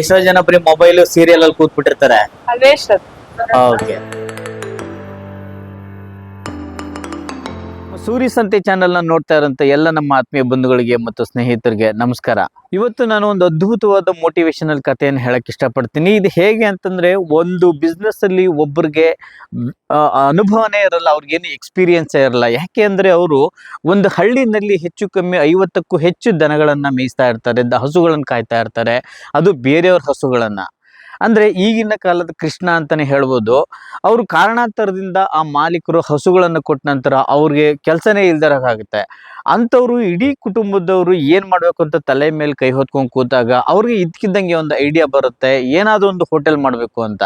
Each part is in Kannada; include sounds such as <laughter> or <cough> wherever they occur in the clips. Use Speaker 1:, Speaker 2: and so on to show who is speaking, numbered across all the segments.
Speaker 1: ಎಷ್ಟೋ ಜನ ಬರೀ ಮೊಬೈಲ್ ಸೀರಿಯಲ್ ಅಲ್ಲಿ ಕೂತ್ಬಿಟ್ಟಿರ್ತಾರೆ. ಓಕೆ ಸೂರಿ ಸಂತೆ ಚಾನೆಲ್ನ ನೋಡ್ತಾ ಇರೋಂಥ ಎಲ್ಲ ನಮ್ಮ ಆತ್ಮೀಯ ಬಂಧುಗಳಿಗೆ ಮತ್ತು ಸ್ನೇಹಿತರಿಗೆ ನಮಸ್ಕಾರ. ಇವತ್ತು ನಾನು ಒಂದು ಅದ್ಭುತವಾದ ಮೋಟಿವೇಶನಲ್ ಕಥೆಯನ್ನು ಹೇಳಕ್ಕೆ ಇಷ್ಟಪಡ್ತೀನಿ. ಇದು ಹೇಗೆ ಅಂತಂದ್ರೆ ಒಂದು ಬಿಸ್ನೆಸ್ ಅಲ್ಲಿ ಒಬ್ಬರಿಗೆ ಅನುಭವನೇ ಇರಲ್ಲ, ಅವ್ರಿಗೇನು ಎಕ್ಸ್ಪೀರಿಯನ್ಸ್ ಇರಲ್ಲ. ಯಾಕೆ ಅಂದ್ರೆ ಅವರು ಒಂದು ಹಳ್ಳಿನಲ್ಲಿ ಹೆಚ್ಚು ಕಮ್ಮಿ ಐವತ್ತಕ್ಕೂ ಹೆಚ್ಚು ದನಗಳನ್ನು ಮೇಯಿಸ್ತಾ ಇರ್ತಾರೆ ಹಸುಗಳನ್ನ ಕಾಯ್ತಾ ಇರ್ತಾರೆ. ಅದು ಬೇರೆಯವ್ರ ಹಸುಗಳನ್ನ. ಅಂದ್ರೆ ಈಗಿನ ಕಾಲದ ಕೃಷ್ಣ ಅಂತಾನೆ ಹೇಳ್ಬೋದು. ಅವರು ಕಾರಣಾಂತರದಿಂದ ಆ ಮಾಲೀಕರು ಹಸುಗಳನ್ನು ಕೊಟ್ಟ ನಂತರ ಅವ್ರಿಗೆ ಕೆಲಸನೇ ಇಲ್ದಾರಾಗುತ್ತೆ ಅಂಥವ್ರು ಇಡೀ ಕುಟುಂಬದವರು ಏನ್ ಮಾಡ್ಬೇಕು ಅಂತ ತಲೆ ಮೇಲೆ ಕೈ ಹೊತ್ಕೊಂಡು ಕೂತಾಗ ಅವ್ರಿಗೆ ಇದ್ಕಿದ್ದಂಗೆ ಒಂದು ಐಡಿಯಾ ಬರುತ್ತೆ, ಏನಾದ್ರು ಒಂದು ಹೋಟೆಲ್ ಮಾಡ್ಬೇಕು ಅಂತ.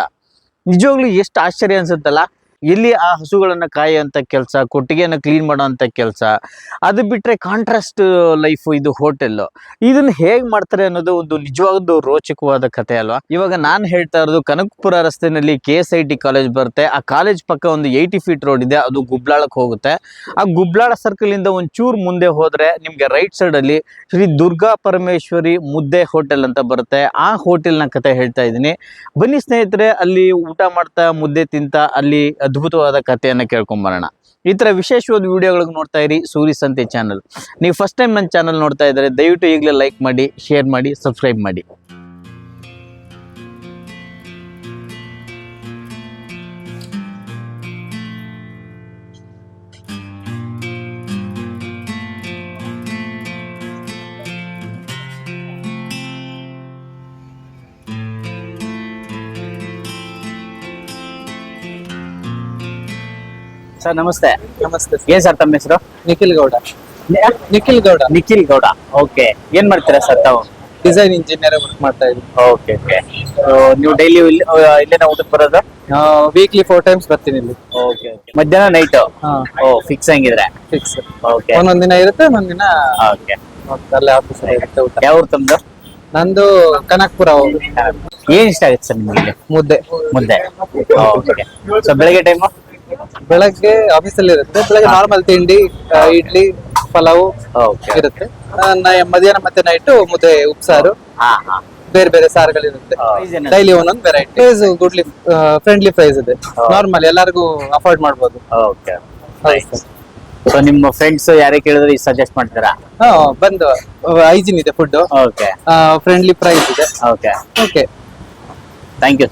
Speaker 1: ನಿಜವಾಗ್ಲೂ ಎಷ್ಟು ಆಶ್ಚರ್ಯ ಅನ್ಸುತ್ತಲ್ಲ? ಎಲ್ಲಿ ಆ ಹಸುಗಳನ್ನ ಕಾಯುವಂತ ಕೆಲಸ ಕೊಟ್ಟಿಗೆನ ಕ್ಲೀನ್ ಮಾಡೋವಂಥ ಕೆಲಸ, ಅದು ಬಿಟ್ರೆ ಕಾಂಟ್ರಾಸ್ಟ್ ಲೈಫ್ ಇದು ಹೋಟೆಲ್ ಇದನ್ನ ಹೇಗ್ ಮಾಡ್ತಾರೆ ಅನ್ನೋದು ಒಂದು ನಿಜವಾದ ರೋಚಕವಾದ ಕಥೆ ಅಲ್ವಾ? ಇವಾಗ ನಾನು ಹೇಳ್ತಾ ಇರೋದು ಕನಕಪುರ ರಸ್ತೆಯಲ್ಲಿ K S I T college ಬರುತ್ತೆ. ಆ ಕಾಲೇಜ್ ಪಕ್ಕ ಒಂದು ಏಯ್ಟಿ ಫೀಟ್ ರೋಡ್ ಇದೆ, ಅದು ಗುಬ್ಲಾಳಕ್ಕೆ ಹೋಗುತ್ತೆ. ಆ ಗುಬ್ಲಾಳ ಸರ್ಕಲ್ ಇಂದ ಒಂಚೂರು ಮುಂದೆ ಹೋದ್ರೆ ನಿಮಗೆ ರೈಟ್ ಸೈಡ್ ಅಲ್ಲಿ ಶ್ರೀ ದುರ್ಗಾ ಪರಮೇಶ್ವರಿ ಮುದ್ದೆ ಹೋಟೆಲ್ ಅಂತ ಬರುತ್ತೆ. ಆ ಹೋಟೆಲ್ನ ಕತೆ ಹೇಳ್ತಾ ಇದ್ದೀನಿ. ಬನ್ನಿ ಸ್ನೇಹಿತರೆ, ಅಲ್ಲಿ ಊಟ ಮಾಡ್ತಾ, ಮುದ್ದೆ ತಿಂತ, ಅಲ್ಲಿ ಅದ್ಭುತವಾದ ಕಥೆಯನ್ನ ಕೇಳ್ಕೊಂಬರೋಣ. ಈ ತರ ವಿಶೇಷವಾದ ವಿಡಿಯೋಗಳಿಗೆ ನೋಡ್ತಾ ಇರಿ ಸೂರಿ ಸಂತೆ ಚಾನಲ್ ನೀವು ಫಸ್ಟ್ ಟೈಮ್ ನನ್ನ ಚಾನಲ್ ನೋಡ್ತಾ ಇದ್ರೆ ದಯವಿಟ್ಟು ಈಗಲೇ ಲೈಕ್ ಮಾಡಿ ಶೇರ್ ಮಾಡಿ ಸಬ್ಸ್ಕ್ರೈಬ್ ಮಾಡಿ. ಸರ್ ನಮಸ್ತೆ.
Speaker 2: ನಮಸ್ತೆ
Speaker 1: ಏನ್ ಸರ್ ತಮ್ಮ ಹೆಸರು?
Speaker 2: ನಿಖಿಲ್ ಗೌಡ. ನಿಖಿಲ್ ಗೌಡ.
Speaker 1: ನಿಖಿಲ್ ಗೌಡ. ಓಕೆ. ಏನ್ ಮಾಡ್ತೀರಾ ಸರ್ ತಾವು?
Speaker 2: ಡಿಸೈನ್ ಇಂಜಿನಿಯರ್ ವರ್ಕ್ ಮಾಡ್ತಾ ಇದ್ದೀನಿ.
Speaker 1: Okay okay. ನೀವು ಡೈಲಿ ಇಲ್ಲಿ ಇಲ್ಲೇನ ಊಟಕ್ಕೆ ಬರೋದು?
Speaker 2: ವೀಕ್ಲಿ ಫೋರ್ ಟೈಮ್ಸ್ ಬರ್ತೀನಿ ಇಲ್ಲಿ.
Speaker 1: ಓಕೆ ಮಧ್ಯಾಹ್ನ ನೈಟ್
Speaker 2: ಹಾ.
Speaker 1: ಓ ಫಿಕ್ಸ್ ಹಂಗಿದ್ರೆ.
Speaker 2: Fix
Speaker 1: okay.
Speaker 2: ಒಂದೊಂದ್ ದಿನ ಇರುತ್ತೆ ಒಂದೊಂದ್ ದಿನ
Speaker 1: ಓಕೆ.
Speaker 2: ಅಲ್ಲೇ ಆಫೀಸ್ ಇರುತ್ತೆ ಊಟ.
Speaker 1: ಯಾವ ಊರು ತಮ್ದು?
Speaker 2: ನಂದು ಕನಕ್ಪುರ
Speaker 1: ಏನ್ ಇಷ್ಟ ಆಗುತ್ತೆ ಸರ್ ನಿಮಗೆ?
Speaker 2: ಮುದ್ದೆ.
Speaker 1: ಮುದ್ದೆ. ಓಕೆ. ಸೊ ಬೆಳಗ್ಗೆ ಟೈಮು
Speaker 2: ಬೆಳಗ್ಗೆ ಆಫೀಸ್ ಅಲ್ಲಿ ಇರುತ್ತೆ. ಬೆಳಗ್ಗೆ ನಾರ್ಮಲ್ ತಿಂಡಿ ಇಡ್ಲಿ ಪಲಾವು ಇರುತ್ತೆ. ಮಧ್ಯಾಹ್ನ ಮತ್ತೆ ನೈಟ್ ಮುದ್ದೆ ಉಪ್ಸಾರು.
Speaker 1: ಹಾ ಹಾ.
Speaker 2: ಬೇರೆ ಬೇರೆ ಸಾರುಗಳಿರುತ್ತೆ? ಡೈಲಿ ಒಂದೊಂದು variety price goodly friendly price ಇದೆ. ನಾರ್ಮಲ್ ಎಲ್ಲರಿಗೂ ಅಫೋರ್ಡ್ ಮಾಡ್ಬೋದು.
Speaker 1: ಓಕೆ ಸೊ ನಿಮ್ಮ ಫ್ರೆಂಡ್ಸ್ ಯಾರೇ ಕೇಳಿದ್ರೆ ಸಜೆಸ್ಟ್ ಮಾಡ್ತೀರಾ?
Speaker 2: ಹಾ ಬಂದು ಹೈಜಿನ್ ಇದೆ ಫುಡ್
Speaker 1: ಓಕೆ
Speaker 2: ಫ್ರೆಂಡ್ಲಿ ಪ್ರೈಸ್ ಇದೆ.
Speaker 1: Okay
Speaker 2: okay
Speaker 1: thank you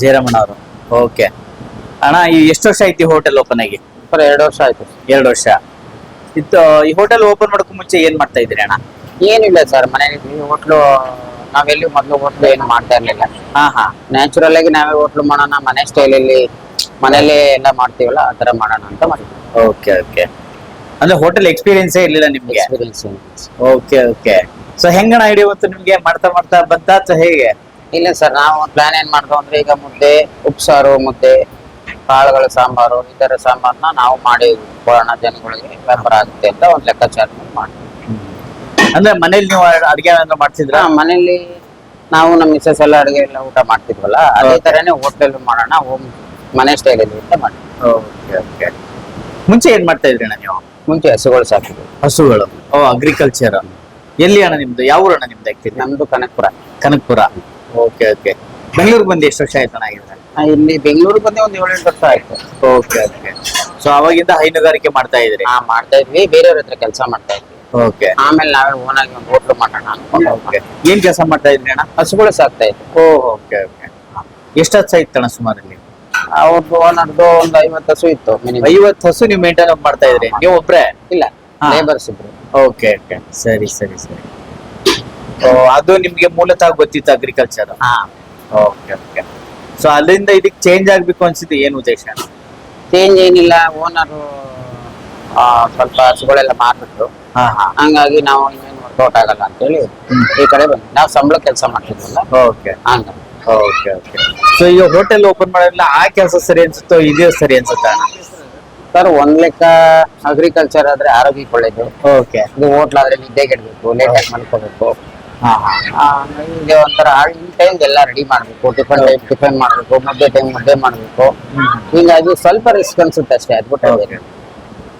Speaker 1: Jayaramana ಅವರು ಓಕೆ. ಅಣ್ಣ ಈ ಎಷ್ಟು ವರ್ಷ ಐತಿ ಹೋಟೆಲ್ ಓಪನ್ ಆಗಿ?
Speaker 2: ಸರ್ ಎರಡು ವರ್ಷ ಆಯ್ತು.
Speaker 1: ಎರಡು ವರ್ಷ. ಇತ್ತು ಈ ಹೋಟೆಲ್ ಓಪನ್ ಮಾಡೋಕೆ ಮುಂಚೆ ಏನು ಮಾಡ್ತಾ ಇದ್ರಿ ಅಣ್ಣ?
Speaker 3: ಏನಿಲ್ಲ ಸರ್ ಮನೇಲಿ ಹೋಟ್ಲು ನಾವೆಲ್ಲಿ ಮೊದಲು ಹೋಟ್ಲು ಏನು ಮಾಡ್ತಾ ಇರ್ಲಿಲ್ಲ.
Speaker 1: ಹಾ ಹಾ.
Speaker 3: ನ್ಯಾಚುರಲ್ ಆಗಿ ನಾವೇ ಹೋಟ್ಲು ಮಾಡೋಣ ಮನೆ ಸ್ಟೈಲಲ್ಲಿ ಮನೇಲಿ ಎಲ್ಲ ಮಾಡ್ತೀವಲ್ಲ ಆ ತರ ಮಾಡೋಣ ಅಂತ ಮಾಡಿದ್ವಿ.
Speaker 1: Okay okay. ಅಂದ್ರೆ ಹೋಟೆಲ್ ಎಕ್ಸ್ಪೀರಿಯನ್ಸೇ ಇರ್ಲಿಲ್ಲ ನಿಮಗೆ?
Speaker 3: Experience
Speaker 1: okay okay. ಸೊ ಹೆಂಗಣ್ಣ ಐಡಿಯಾ ಇವತ್ತು ನಿಮಗೆ? ಮಾಡ್ತಾ ಮಾಡ್ತಾ ಬಂತ ಅಥವಾ ಹೇಗೆ?
Speaker 3: ಇಲ್ಲ ಸರ್ ನಾವು ಪ್ಲಾನ್ ಏನ್ ಮಾಡ್ತೇವೆ ಅಂದ್ರೆ ಈಗ ಮುದ್ದೆ ಉಪ್ಸಾರು ಮುದ್ದೆ ಕಾಳುಗಳ ಸಾಂಬಾರು ಈ ತರ ಸಾಂಬಾರ್ನ ನಾವು ಮಾಡಿ ಕೊಡೋಣ ಜನಗಳಿಗೆ ವ್ಯಾಪಾರ ಆಗುತ್ತೆ ಅಂತ ಒಂದು ಲೆಕ್ಕಾಚಾರ ಮಾಡಿ
Speaker 1: ಅಂದ್ರೆ ಮನೇಲಿ ನೀವು ಅಡ್ಗೆ ಏನಾದ್ರು ಮಾಡ್ತಿದ್ರ?
Speaker 3: ಮನೇಲಿ ನಾವು ನಮ್ಮ ಮಿಸಸ್ ಎಲ್ಲ ಅಡುಗೆ ಎಲ್ಲ ಊಟ ಮಾಡ್ತಿದ್ವಲ್ಲ ಅದೇ. ತರನೇ ಹೋಟೆಲ್ ಮಾಡೋಣ ಹೋಮ್ ಮನೆ ಸ್ಟೈಲಲ್ಲಿ ಅಂತ ಮಾಡಿ.
Speaker 1: ಓಕೆ ಓಕೆ ಮುಂಚೆ ಏನ್ ಮಾಡ್ತಾ ಇದ್ರಿ ಅಣ್ಣ ನೀವು?
Speaker 3: ಮುಂಚೆ ಹಸುಗಳು ಸಾಕಿದ್ವಿ.
Speaker 1: ಹಸುಗಳು. ಓ ಅಗ್ರಿಕಲ್ಚರ್ ಎಲ್ಲಿ ಅಣ್ಣ ನಿಮ್ದು? ಯಾವ ಊರಣ್ಣ ನಿಮ್ದು
Speaker 3: ನಮ್ದು ಕನಕಪುರ.
Speaker 1: ಕನಕಪುರ. ಓಕೆ ಓಕೆ ಬೆಂಗಳೂರಿಗೆ ಬಂದು ಎಷ್ಟು ವರ್ಷ ಆಯ್ತು
Speaker 3: ಇಲ್ಲಿ ಬೆಂಗಳೂರಿಗೆ ಬಂದೆ ಒಂದ್ ಏಳೆಂಟು ವರ್ಷ ಆಯ್ತು.
Speaker 1: ಓಕೆ ಓಕೆ ಸೊ ಅವಾಗಿಂದ ಹೈನುಗಾರಿಕೆ ಮಾಡ್ತಾ ಇದ್ರಿ?
Speaker 3: ಹಾ ಮಾಡ್ತಾ ಇದ್ವಿ. ಬೇರೆಯವ್ರ ಹತ್ರ ಕೆಲಸ ಮಾಡ್ತಾ ಇದ್ವಿ.
Speaker 1: ಓಕೆ
Speaker 3: ಆಮೇಲೆ ನಾವೇ ಓನಾಗಿ ಒಂದು ಹೋಟ್ಲು ಮಾಡೋಣ ಅನ್ಕೊಂಡು
Speaker 1: ಓಕೆ ಏನ್ ಕೆಲಸ ಮಾಡ್ತಾ ಇದ್ರಿ ಅಣ್ಣ?
Speaker 3: ಹಸುಗಳು ಸಾಕ್ತಾ ಇದ್ವಿ.
Speaker 1: ಓ ಓಕೆ ಓಕೆ ಎಷ್ಟು ಹತ್ತು ಇತ್ತು ಅಣ್ಣ ಸುಮಾರಲ್ಲಿ?
Speaker 3: ಅವ್ರದ್ದು ಓನರ್ದು ಒಂದು ಐವತ್ತು ಹಸು ಇತ್ತು ಮಿನಿಮಮ್
Speaker 1: ಐವತ್ತು ಹಸು ನೀವು ಮೇಂಟೈನ್ ಮಾಡ್ತಾ ಇದ್ರಿ? ನೀವು ಒಬ್ರೆ?
Speaker 3: ಇಲ್ಲ
Speaker 1: ಹಾ.
Speaker 3: ಲೇಬರ್ಸ್ ಇದ್ರು
Speaker 1: ಓಕೆ ಓಕೆ ಸರಿ ಸರಿ ಸರಿ. ಅದು ನಿಮ್ಗೆ ಮೂಲತಃ ಗೊತ್ತಿತ್ತು ಅಗ್ರಿಕಲ್ಚರ್
Speaker 3: ಹಾ.
Speaker 1: ಓಕೆ ಓಕೆ ಸೊ ಅಲ್ಲಿಂದ ಇದಕ್ಕೆ ಚೇಂಜ್ ಆಗ್ಬೇಕು ಅನ್ಸಿದ್ದು ಏನು ಉದ್ದೇಶ?
Speaker 3: ಚೇಂಜ್ ಏನಿಲ್ಲ ಓನರು ಸ್ವಲ್ಪ ಹಸುಗಳೆಲ್ಲ ಮಾರ್ಬಿಟ್ರು.
Speaker 1: ಹಾ. ಹಾ
Speaker 3: ಹಂಗಾಗಿ ನಾವು ಇನ್ನೇನು ವರ್ಕೌಟ್ ಆಗಲ್ಲ ಅಂತೇಳಿ ಈ ಕಡೆ ಬಂದ್ವಿ. ನಾವು ಸಂಬಳ ಕೆಲಸ ಮಾಡ್ತಿದ್ವಲ್ಲ.
Speaker 1: ಓಕೆ
Speaker 3: ಹಂಗ.
Speaker 1: ಓಕೆ ಓಕೆ ಸೊ ಈಗ ಹೋಟೆಲ್ ಓಪನ್ ಮಾಡಿಲ್ಲ ಆ ಕೆಲಸ ಸರಿ ಅನ್ಸುತ್ತೋ ಇದೇ ಸರಿ ಅನ್ಸುತ್ತಾ?
Speaker 3: ಸರ್ ಒಂದ್ ಲೆಕ್ಕ ಅಗ್ರಿಕಲ್ಚರ್ ಆದ್ರೆ ಆರೋಗ್ಯಕ್ಕೆ ಒಳ್ಳೇದು.
Speaker 1: ಓಕೆ
Speaker 3: ಇದು ಹೋಟ್ಲ್ ಆದ್ರೆ ನಿದ್ದೆಗೆಡ್ಬೇಕು ಲೇಟ್ ಆಗಿ ಮಲ್ಕೋಬೇಕು.
Speaker 1: ಹಾ ಹಾ.
Speaker 3: ಆ, ಹೀಗೆ ಒಂಥರ ಇನ್ ಟೈಮ್ ಎಲ್ಲ ರೆಡಿ ಮಾಡ್ಬೇಕು. ಟಿಫನ್ ಟೈಮ್ ಟಿಫನ್ ಮಾಡ್ಬೇಕು. ಮುದ್ದೆ ಟೈಮ್ ಮುದ್ದೆ ಮಾಡ್ಬೇಕು. ಹೀಗಾಗಿ ಸ್ವಲ್ಪ ರಿಸ್ಕ್ ಅನ್ಸುತ್ತೆ ಅಷ್ಟೇ ಅದ್ಬಿಟ್ಟು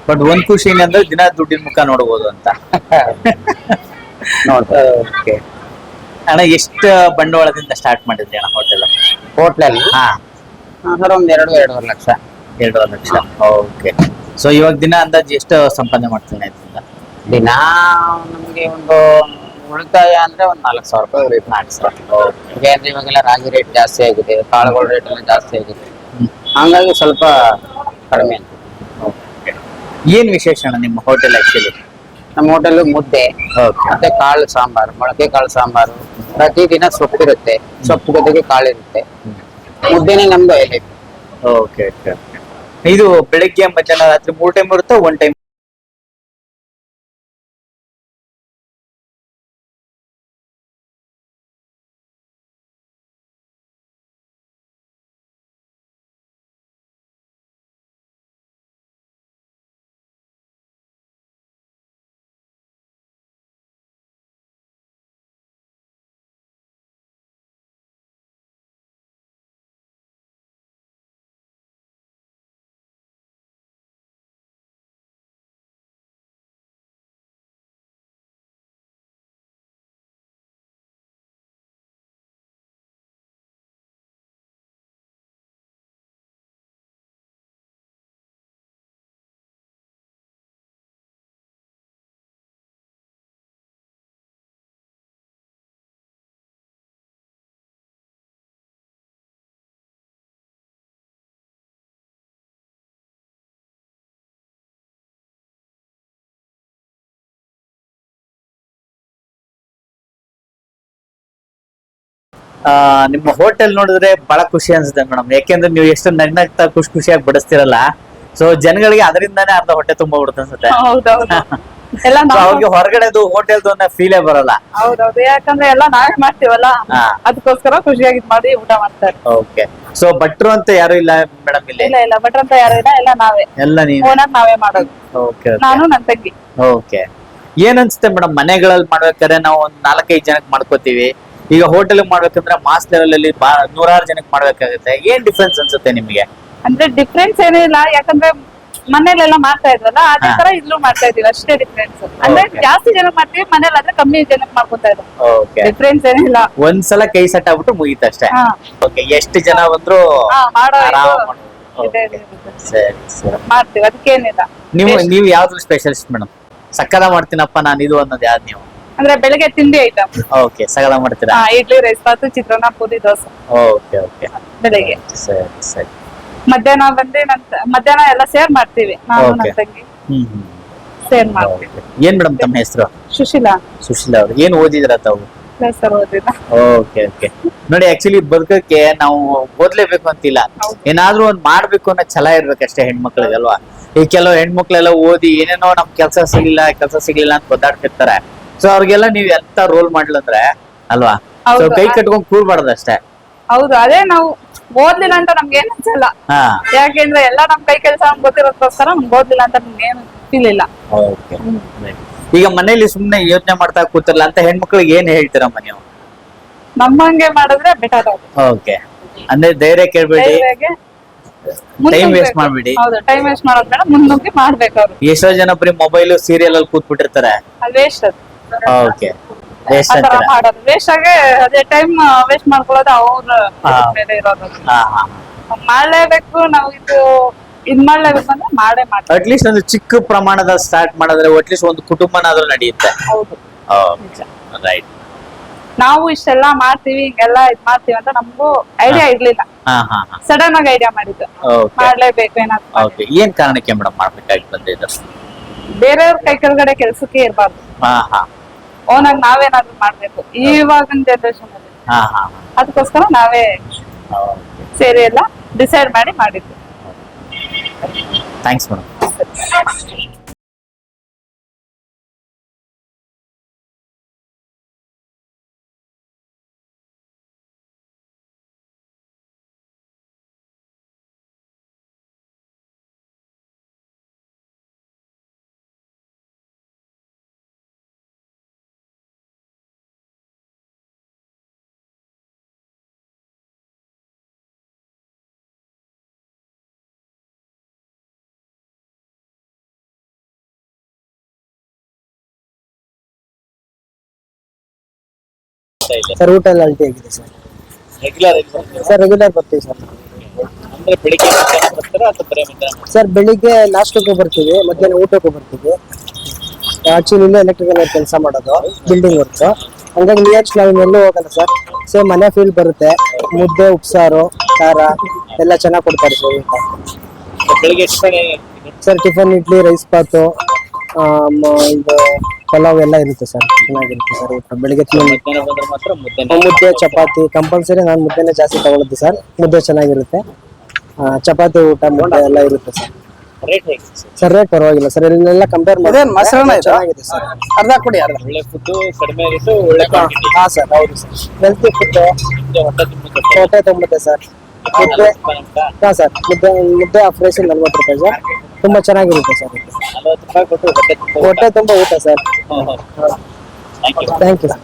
Speaker 1: ಬಟ್ ಒಂದ್ ಖುಷಿ ಏನಂದ್ರೆ ದಿನ ದುಡ್ಡಿನ ಮುಖ ನೋಡ್ಬೋದು ಅಂತ. ಓಕೆ ಅಣ್ಣ ಎಷ್ಟು ಬಂಡವಾಳದಿಂದ ಸ್ಟಾರ್ಟ್ ಮಾಡಿದ್ರಿ ಅಣ್ಣ ಹೋಟೆಲ್
Speaker 3: ಹೋಟ್ಲಲ್ಲಿ
Speaker 1: ಹಾ.
Speaker 3: ಸರ್ ಒಂದ್ ಎರಡು ಎರಡೂವರೆ ಲಕ್ಷ.
Speaker 1: ಎರಡೂವರೆ ಲಕ್ಷ. ಓಕೆ ಸೊ ಇವಾಗ ದಿನ ಅಂದಾಜು ಎಷ್ಟು ಸಂಪಾದನೆ ಮಾಡ್ತೀನಿ
Speaker 3: ದಿನ ನಮ್ಗೆ ಒಂದು ಉಳಿತಾಯ ಅಂದ್ರೆ ಒಂದ್ ನಾಲ್ಕು ಸಾವಿರ ರೂಪಾಯಿ ರೇಟ್ ನಾಲ್ಕು ಸಾವಿರ. ಇವಾಗೆಲ್ಲ ರಾಗಿ ರೇಟ್ ಜಾಸ್ತಿ ಆಗಿದೆ ಕಾಳುಗಳ ರೇಟ್ ಎಲ್ಲ ಜಾಸ್ತಿ ಆಗಿದೆ. ಹಂಗಾಗಿ ಸ್ವಲ್ಪ ಕಡಿಮೆ ಅಂತ.
Speaker 1: ಏನ್ ವಿಶೇಷ ಅಣ್ಣ ನಿಮ್ಮ ಹೋಟೆಲ್ ಆಕ್ಚುಲಿ
Speaker 3: ನಮ್ಮ ಹೋಟೆಲ್ ಮುದ್ದೆ ಮತ್ತೆ ಕಾಳು ಸಾಂಬಾರು ಮೊಳಕೆ ಕಾಳು ಸಾಂಬಾರು. ಪ್ರತಿದಿನ ಸೊಪ್ಪಿರುತ್ತೆ ಸೊಪ್ಪು ಜೊತೆಗೆ ಕಾಳು ಇರುತ್ತೆ. ಮುದ್ದೆನೇ ನಮ್ದು
Speaker 1: ಓಕೆ ಓಕೆ ಇದು ಬೆಳಿಗ್ಗೆ ಮಧ್ಯಾಹ್ನ ರಾತ್ರಿ ಮೂರ್ ಟೈಮ್ ಇರುತ್ತೆ ಒನ್ ಟೈಮ್ ನಿಮ್ಮ ಹೋಟೆಲ್ ನೋಡಿದ್ರೆ ಬಹಳ ಖುಷಿ ಅನ್ಸುತ್ತೆ ಮೇಡಮ್ ಯಾಕೆಂದ್ರೆ ನೀವು ಎಷ್ಟು ನಗ್ನಗ್ತಾ ಖುಷಿ ಖುಷಿಯಾಗಿ ಬಡಿಸ್ತಿರಲ್ಲ ಸೊ ಜನಗಳಿಗೆ ಅದರಿಂದಾನೇ ಅರ್ಧ ಹೊಟ್ಟೆ ತುಂಬಾ ಬಿಡುತ್ತೆ ಅನ್ಸುತ್ತೆ. <laughs> ಅವ್ರಿಗೆ ಹೊರಗಡೆದು ಹೋಟೆಲ್ದು ಅನ್ನೋ ಫೀಲೇ ಬರಲ್ಲ.
Speaker 4: ಹೌದೌದು. ಯಾಕಂದ್ರೆ ಎಲ್ಲ ನಾವೇ ಮಾಡ್ತೀವಲ್ಲ. ಅದಕ್ಕೋಸ್ಕರ ಖುಷಿಯಾಗಿ ಇದ್ ಮಾಡಿ ಊಟ ಮಾಡ್ತಾರೆ.
Speaker 1: ಓಕೆ ಸೊ ಭಟ್ರು ಅಂತ ಯಾರು ಇಲ್ಲ ಮೇಡಮ್ ಇಲ್ಲಿ?
Speaker 4: ಇಲ್ಲ ಇಲ್ಲ. ಭಟ್ರ ಅಂತ ಯಾರು ಇಲ್ಲ ಎಲ್ಲ ನಾವೇ.
Speaker 1: ಎಲ್ಲ ನೀವು?
Speaker 4: ಓನರ್ ನಾವೇ ಮಾಡೋದು.
Speaker 1: ಓಕೆ
Speaker 4: ನಾನು ನನ್ನ ತಂಗಿ.
Speaker 1: ಓಕೆ ಏನ್ ಅನ್ಸುತ್ತೆ ಮೇಡಮ್ ಮನೆಗಳಲ್ಲಿ ಮಾಡ್ಬೇಕಾದ್ರೆ ನಾವು ಒಂದ್ ನಾಲ್ಕೈದು ಜನಕ್ಕೆ ಮಾಡ್ಕೋತೀವಿ. ಈಗ ಹೋಟೆಲ್ ಮಾಡ್ಬೇಕಂದ್ರೆ ಮಾಸ್ ಲೆವೆಲ್ ಅಲ್ಲಿ ನೂರಾರು ಜನಕ್ಕೆ ಮಾಡ್ಬೇಕಾಗುತ್ತೆ. ಏನ್ ಡಿಫ್ರೆನ್ಸ್ ಅನ್ಸುತ್ತೆ ನಿಮ್ಗೆ?
Speaker 4: ಅಂದ್ರೆ ಡಿಫ್ರೆನ್ಸ್ ಏನಿಲ್ಲ ಯಾಕಂದ್ರೆ ಮನೇಲೆಲ್ಲ ಮಾಡ್ತಾ ಇದ್ರಲ್ಲ ಅದೇ ತರ ಇಲ್ಲೂ ಮಾಡ್ತಾ ಇದೀವಿ ಅಷ್ಟೇ ಡಿಫ್ರೆನ್ಸ್ ಅಂದ್ರೆ ಜಾಸ್ತಿ ಜನ ಮಾಡ್ತೀವಿ ಮನೇಲಿ ಆದ್ರೆ ಕಮ್ಮಿ ಜನಕ್ಕೆ ಮಾಡ್ಕೊತಾ
Speaker 1: ಇದ್ರು
Speaker 4: ಡಿಫ್ರೆನ್ಸ್ ಏನಿಲ್ಲ.
Speaker 1: ಒಂದ್ಸಲ ಕೈ ಸೆಟ್ ಆಗ್ಬಿಟ್ಟು ಮುಗೀತ ಅಷ್ಟೇ. ಓಕೆ ಎಷ್ಟು ಜನ ಬಂದ್ರು
Speaker 4: ಮಾಡ್ತೀವಿ ಅದಕ್ಕೇನಿಲ್ಲ.
Speaker 1: ನೀವು. ನೀವು ಯಾವ್ದು ಸ್ಪೆಷಲಿಸ್ಟ್ ಮೇಡಮ್ ಸಕ್ಕದ ಮಾಡ್ತೀನಪ್ಪ ನಾನು ಇದು ಅನ್ನೋದು ಯಾವ್ದು ನೀವು?
Speaker 4: ಅಂದ್ರೆ ಬೆಳಗ್ಗೆ ತಿಂಡಿ ಐಟಮ್
Speaker 1: ಓಕೆ ಸಗಳ ಮಾಡ್ತೀರಾ?
Speaker 4: ಇಡ್ಲಿ ರೈಸ್ ಬಾತು ಚಿತ್ರಾನ್ನ ಪೂರಿ ದೋಸೆ.
Speaker 1: ಓಕೆ ಓಕೆ
Speaker 4: ಬೆಳಿಗ್ಗೆ.
Speaker 1: ಸರಿ ಸರಿ.
Speaker 4: ಮಧ್ಯಾಹ್ನ ಬಂದು ನನ್ ಮಧ್ಯಾಹ್ನ ಎಲ್ಲ ಸೇರ್ ಮಾಡ್ತೀವಿ. ನಾನು. ನನ್ನ ತಂಗಿ. ಸೇರ್ ಮಾಡ್ತೀವಿ.
Speaker 1: ಏನ್ ಮೇಡಮ್ ತಮ್ಮ ಹೆಸರು?
Speaker 4: ಸುಶೀಲಾ.
Speaker 1: ಸುಶೀಲಾ ಅವ್ರು. ಏನ್ ಓದಿದ್ರ ತಾವು? ಓಕೆ ಓಕೆ ನೋಡಿ ಆಕ್ಚುಲಿ ಬದುಕಕ್ಕೆ ನಾವು ಓದ್ಲೇಬೇಕು ಅಂತಿಲ್ಲ. ಏನಾದ್ರೂ ಒಂದ್ ಮಾಡ್ಬೇಕು ಅನ್ನೋ ಛಲ ಇರ್ಬೇಕಷ್ಟೇ ಹೆಣ್ಮಕ್ಳಿಗೆ ಅಲ್ವಾ? ಈ ಕೆಲವು ಹೆಣ್ಮಕ್ಳೆಲ್ಲ ಓದಿ ಏನೇನೋ ನಮ್ ಕೆಲಸ ಸಿಗ್ಲಿಲ್ಲ ಕೆಲಸ ಸಿಗ್ಲಿಲ್ಲ ಅಂತ ಒದ್ದಾಡ್ತಿರ್ತಾರೆ. ಸೊ ಅವ್ರಿಗೆಲ್ಲ ನೀವ್ ಎಂತ ರೋಲ್ ಮಾಡ್ಲಂದ್ರೆ ಅಲ್ವಾ? ಸೊ ಕೈ ಕಟ್ಕೊಂಡ್ ಕೂರ್ಬಾರ್ದು ಅಷ್ಟೇ.
Speaker 4: ಹೌದು ಅದೇ ನಾವು ಓದ್ಲಿಲ್ಲ ಅಂತ ನಮ್ಗೆ ಏನ್ ಅನ್ಸಲ್ಲ. ಯಾಕೆಂದ್ರೆ ಎಲ್ಲ ನಮ್ ಕೈ ಕೆಲಸ ಗೊತ್ತಿರೋದಕ್ಕೋಸ್ಕರ ನಮ್ಗೆ ಓದ್ಲಿಲ್ಲ ಅಂತ ನಮ್ಗೆ ಏನು ಫೀಲ್ ಇಲ್ಲ.
Speaker 1: ಈಗ ಮನೇಲಿ ಸುಮ್ನೆ ಯೋಚನೆ ಮಾಡ್ತಾ ಕೂತಿರಲ್ಲ ಅಂತ ಹೆಣ್ಮಕ್ಳಿಗೆ ಏನ್ ಹೇಳ್ತೀರಮ್ಮ ನೀವು?
Speaker 4: ನಮ್ಮಂಗೆ ಮಾಡಿದ್ರೆ ಬೆಟರ್
Speaker 1: ಓಕೆ ಅಂದ್ರೆ ಧೈರ್ಯ ಕೇಳ್ಬೇಡಿ. ಟೈಮ್ ವೇಸ್ಟ್ ಮಾಡ್ಬೇಡಿ.
Speaker 4: ಟೈಮ್ ವೇಸ್ಟ್ ಮಾಡೋದ್ ಬೇಡ ಮುನ್ನುಗ್ಗಿ ಮಾಡ್ಬೇಕು ಅವ್ರು.
Speaker 1: ಎಷ್ಟೋ ಜನ ಬರೀ ಮೊಬೈಲ್ ಸೀರಿಯಲ್ ಅಲ್ಲಿ ಕೂತ್ಬಿಟ್ಟಿರ್ತಾರೆ.
Speaker 4: ಅದು ವೇಸ್ಟ್ ಅದು.
Speaker 1: ಓಕೆ ವೇಸ್ಟ್
Speaker 4: ಆತರ
Speaker 1: ಅಂತೀರಾ?
Speaker 4: ಮಾಡೋದು. ವೇಸ್ಟ್ ಆಗಿ ಅದೇ ಟೈಮ್ ವೇಸ್ಟ್ ಮಾಡ್ಕೊಳ್ಳೋದು ಅವ್ರ
Speaker 1: ಹಾ.
Speaker 4: ಮೇಲೆ ಇರೋದು.
Speaker 1: ಹಾ ಹಾ.
Speaker 4: ಮಾಡ್ಲೇಬೇಕು ನಾವು ಇದು ಇದ್ ಮಾಡ್ಲೇಬೇಕು ಅಂದ್ರೆ ಮಾಡೇ ಮಾಡ್ತೀವಿ.
Speaker 1: ಅಟ್ಲೀಸ್ಟ್ ಒಂದು ಚಿಕ್ಕ ಪ್ರಮಾಣದ ಸ್ಟಾರ್ಟ್ ಮಾಡಿದ್ರೆ ಅಟ್ಲೀಸ್ಟ್ ಒಂದು ಕುಟುಂಬನಾದ್ರೂ ನಡೆಯುತ್ತೆ.
Speaker 4: ಹೌದು.
Speaker 1: ರೈಟ್
Speaker 4: ನಾವು ಇಷ್ಟೆಲ್ಲ ಮಾಡ್ತೀವಿ ಹಿಂಗೆಲ್ಲ ಇದ್ ಮಾಡ್ತೀವಿ ಅಂತ ನಮಗೂ ಐಡಿಯಾ ಇರ್ಲಿಲ್ಲ.
Speaker 1: ಹಾ ಹಾ ಹಾ.
Speaker 4: ಸಡನ್ ಆಗಿ ಐಡಿಯಾ ಮಾಡಿದ್ದು.
Speaker 1: ಓಕೆ
Speaker 4: ಮಾಡ್ಲೇಬೇಕು ಏನಾದ್ರು
Speaker 1: ಓಕೆ ಏನ್ ಕಾರಣಕ್ಕೆ ಮೇಡಮ್ ಮಾಡ್ಬೇಕಾಗಿ ಬಂದಿದ್ದು
Speaker 4: ಬೇರೆಯವ್ರ ಕೈ ಕೆಳಗಡೆ ಕೆಲ್ಸಕ್ಕೆ ಇರಬಾರ್ದು.
Speaker 1: ಹಾ ಹಾ.
Speaker 4: ಓನ್ ಆಗಿ ನಾವೇನಾದ್ರೂ ಮಾಡ್ಬೇಕು. ಇವಾಗಿನ ಜನರೇಷನ್ ಅಲ್ಲಿ. ಅದಕ್ಕೋಸ್ಕರ ನಾವೇ ಸೇರಿ ಎಲ್ಲ ಡಿಸೈಡ್ ಮಾಡಿ ಮಾಡಿದ್ದು
Speaker 1: ಥ್ಯಾಂಕ್ಸ್ ಮೇಡಮ್
Speaker 5: ಸರ್ ಊಟ ಎಲ್ಲ ಅಲ್ಟಿ ಆಗಿದೆ ಸರ್
Speaker 1: ರೆಗ್ಯುಲರ್
Speaker 5: ಸರ್ ರೆಗ್ಯುಲರ್ ಬರ್ತೀವಿ ಸರ್
Speaker 1: ಅಂದ್ರೆ ಬೆಳಿಗ್ಗೆ ಮಧ್ಯಾಹ್ನ ಬರ್ತೀರಾ ಅಥವಾ ಬರೀ ಮಧ್ಯಾಹ್ನ?
Speaker 5: ಸರ್ ಬೆಳಿಗ್ಗೆ ನಾಷ್ಟಕ್ಕೂ ಬರ್ತೀವಿ ಮಧ್ಯಾಹ್ನ ಊಟಕ್ಕೂ ಬರ್ತೀವಿ. ಆಕ್ಚುಲಿ ಇಲ್ಲೇ ಎಲೆಕ್ಟ್ರಿಕಲ್ ಕೆಲಸ ಮಾಡೋದು ಬಿಲ್ಡಿಂಗ್ ವರ್ಕ್ ಹಂಗಾಗಿ ನಿಯರ್ಸ್ ನಾವು ಎಲ್ಲೂ ಹೋಗಲ್ಲ ಸರ್ ಸೇಮ್ ಮನೆ ಫೀಲ್ ಬರುತ್ತೆ. ಮುದ್ದೆ ಉಪ್ಸಾರು ಖಾರ ಎಲ್ಲ ಚೆನ್ನಾಗಿ ಕೊಡ್ತಾರೆ ಸರ್ ಊಟ.
Speaker 1: ಬೆಳಿಗ್ಗೆ tiffin
Speaker 5: sir tiffin idli rice bath ಇದು ಪಲಾವ್ ಎಲ್ಲ ಇರುತ್ತೆ ಸರ್ ಚೆನ್ನಾಗಿರುತ್ತೆ ಸರ್. ಊಟ ಬೆಳಿಗ್ಗೆ
Speaker 1: ಮಧ್ಯಾಹ್ನ ಬಂದ್ರೆ ಮಾತ್ರ ಮುದ್ದೆ
Speaker 5: ಮುದ್ದೆ ಚಪಾತಿ ಕಂಪಲ್ಸರಿ ನಾನು ಮುದ್ದೆನೇ ಜಾಸ್ತಿ ತಗೊಳ್ಳೋದು ಸರ್. ಮುದ್ದೆ ಚೆನ್ನಾಗಿರುತ್ತೆ. ಆ, ಚಪಾತಿ ಊಟ ಮುದ್ದೆ ಎಲ್ಲ ಇರುತ್ತೆ ಸರ್.
Speaker 1: ರೇಟ್ ಹೇಗೆ
Speaker 5: ಸರ್? ರೇಟ್ ಪರವಾಗಿಲ್ಲ ಸರ್. ಇಲ್ಲೆಲ್ಲ ಕಂಪೇರ್
Speaker 6: ಮೊಸರನ್ನ ಇದು?
Speaker 5: ಚೆನ್ನಾಗಿದೆ ಸರ್.
Speaker 6: ಅರ್ಧ ಕೊಡಿ ಅರ್ಧ
Speaker 1: ಒಳ್ಳೆ ಫುಡ್ ಕಡಿಮೆ ರೇಟು ಒಳ್ಳೆ ಕ್ವಾಂಟಿಟಿ
Speaker 5: ಹಾ ಸರ್ ಹೌದು ಸರ್. ಹೆಲ್ತಿ ಫುಡ್
Speaker 1: ಹೊಟ್ಟೆ ತುಂಬುತ್ತೆ
Speaker 5: ಹೊಟ್ಟೆ ತುಂಬುತ್ತೆ ಸರ್. ಮುದ್ದೆ ಹಾ ಸರ್ ಮುದ್ದೆ ಮುದ್ದೆ ಫ್ರೆಶ್ ರೈಸ್ ನಲ್ವತ್ತು ರೂಪಾಯಿ ಸರ್. ತುಂಬಾ ಚೆನ್ನಾಗಿರುತ್ತೆ ಸರ್. ಇದು.
Speaker 1: ರೂಪಾಯಿ ಕೊಟ್ಟು ಹೊಟ್ಟೆ ತುಂಬ
Speaker 5: ಊಟ sir.
Speaker 1: Thank you
Speaker 5: thank you sir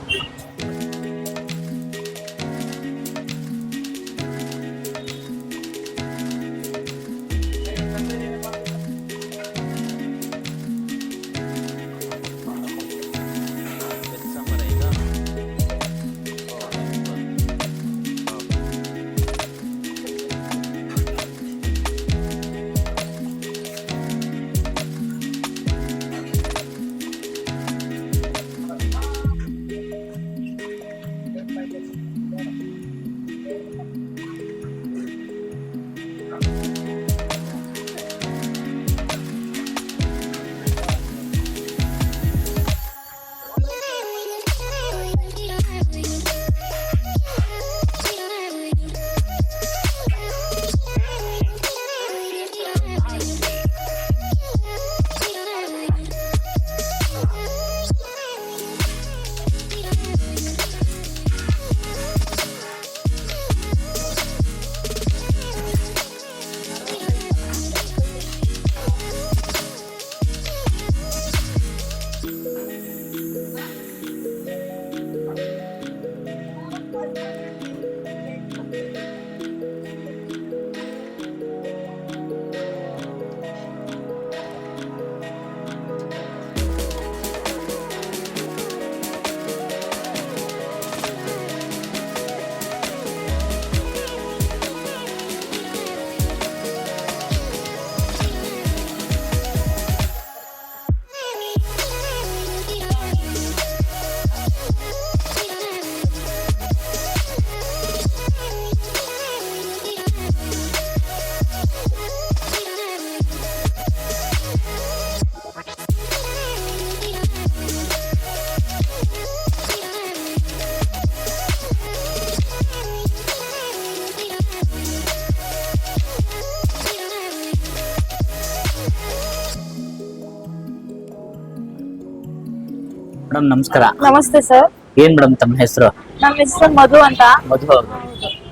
Speaker 1: madam ನಮಸ್ಕಾರ.
Speaker 4: ನಮಸ್ತೆ ಸರ್.
Speaker 1: ಏನ್ ಮೇಡಮ್ ತಮ್ಮ ಹೆಸರು?
Speaker 4: ನಮ್ಮ ಹೆಸರು ಮಧು ಅಂತ.
Speaker 1: ಮಧು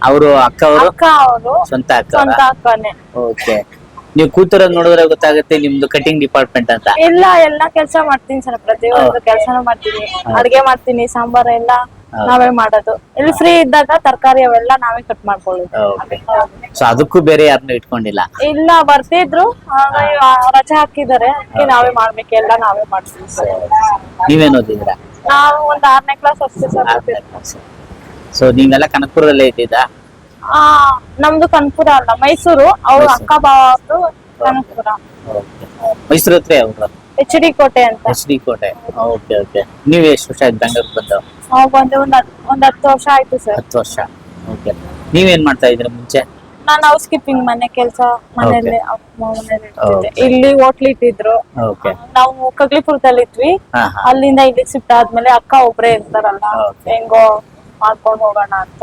Speaker 1: ಅವರು. ಅಕ್ಕ ಅವರು?
Speaker 4: ಅಕ್ಕ ಅವರು.
Speaker 1: ಸ್ವಂತ ಅಕ್ಕ
Speaker 4: ಸ್ವಂತ ಅಕ್ಕನೇ.
Speaker 1: ಓಕೆ. ನೀವು ಕೂತಿರೋದ್ ನೋಡಿದ್ರೆ ಗೊತ್ತಾಗುತ್ತೆ ನಿಮ್ದು ಕಟಿಂಗ್ ಡಿಪಾರ್ಟ್ಮೆಂಟ್ ಅಂತ.
Speaker 4: ಇಲ್ಲ ಎಲ್ಲಾ ಕೆಲಸ ಮಾಡ್ತೀನಿ ಸರ್. ಪ್ರತಿಯೊಂದು ಕೆಲಸನೂ ಮಾಡ್ತೀನಿ. ಅಡ್ಗೆ ಮಾಡ್ತೀನಿ ಸಾಂಬಾರ್ ಎಲ್ಲ.
Speaker 7: ನಾವೇ ಮಾಡೋದು. ಇಲ್ಲಿ ಫ್ರೀ ಇದ್ದಾಗ ತರಕಾರಿ ಅವೆಲ್ಲ ನಾವೇ ಕಟ್ ಮಾಡ್ಕೊಳ್ಳೋದು.
Speaker 1: ಸೊ ಅದಕ್ಕೂ ಬೇರೆ ಯಾರನ್ನ ಇಟ್ಕೊಂಡಿಲ್ಲ?
Speaker 7: ಇಲ್ಲ ಬರ್ತಿದ್ರು. ರಜಾ ಹಾಕಿದ್ದಾರೆ. ಅದಕ್ಕೆ ನಾವೇ ಮಾಡ್ಬೇಕೆಲ್ಲ ನಾವೇ ಮಾಡ್ತೀವಿ.
Speaker 1: ನೀವೇನ್ ಓದಿದ್ರ
Speaker 7: ನಾವು ಒಂದ್ ಆರನೇ ಕ್ಲಾಸ್ ಅಷ್ಟೇ ಸರ್
Speaker 1: ಸೊ ನೀವೆಲ್ಲ ಕನಕಪುರದಲ್ಲೇ ಇದ್ದಿದ್ದಾ
Speaker 7: ಆ ನಮ್ದು ಕನ್ಪುರ ಅಲ್ಲ ಮೈಸೂರು. ಅವ್ರ ಅಕ್ಕ ಬಾವ ಅವರು ಕನಕಪುರ
Speaker 1: ಮೈಸೂರು ಹತ್ರ ಯಾವ್ದು?
Speaker 7: ಎಚ್ ಡಿ ಕೋಟೆ ಅಂತ.
Speaker 1: H D Kote okay okay ನೀವು ಎಷ್ಟು ವರ್ಷ ಆಯ್ತು ಬೆಂಗಳೂರು ಬಂದು?
Speaker 7: ಒಂದ್ ಹತ್- ಒಂದ್ ಹತ್ತು ವರ್ಷ ಆಯ್ತು ಸರ್
Speaker 1: ಹತ್ತು ವರ್ಷ. ಓಕೆ ನೀವೇನ್ ಮಾಡ್ತಾ ಇದ್ರಿ ಮುಂಚೆ?
Speaker 7: ನಾನು ಹೌಸ್ ಕೀಪಿಂಗ್ ಮನೆ ಕೆಲಸ ಮನೆಯಲ್ಲಿ ಇರ್ತಿದ್ದೆ. ಇಲ್ಲಿ ಹೋಟ್ಲ್ ಇಟ್ಟಿದ್ರು.
Speaker 1: ಓಕೆ
Speaker 7: ನಾವು ಕಗ್ಲಿಪುರದಲ್ಲಿ ಇದ್ವಿ.
Speaker 1: ಹಾ ಹಾ.
Speaker 7: ಅಲ್ಲಿಂದ ಇಲ್ಲಿ ಶಿಫ್ಟ್ ಆದ್ಮೇಲೆ ಅಕ್ಕ ಒಬ್ರೆ ಇರ್ತಾರಲ್ಲ
Speaker 1: Okay.
Speaker 7: ಹೆಂಗೋ ಮಾಡ್ಕೊಂಡು ಹೋಗೋಣ ಅಂತ.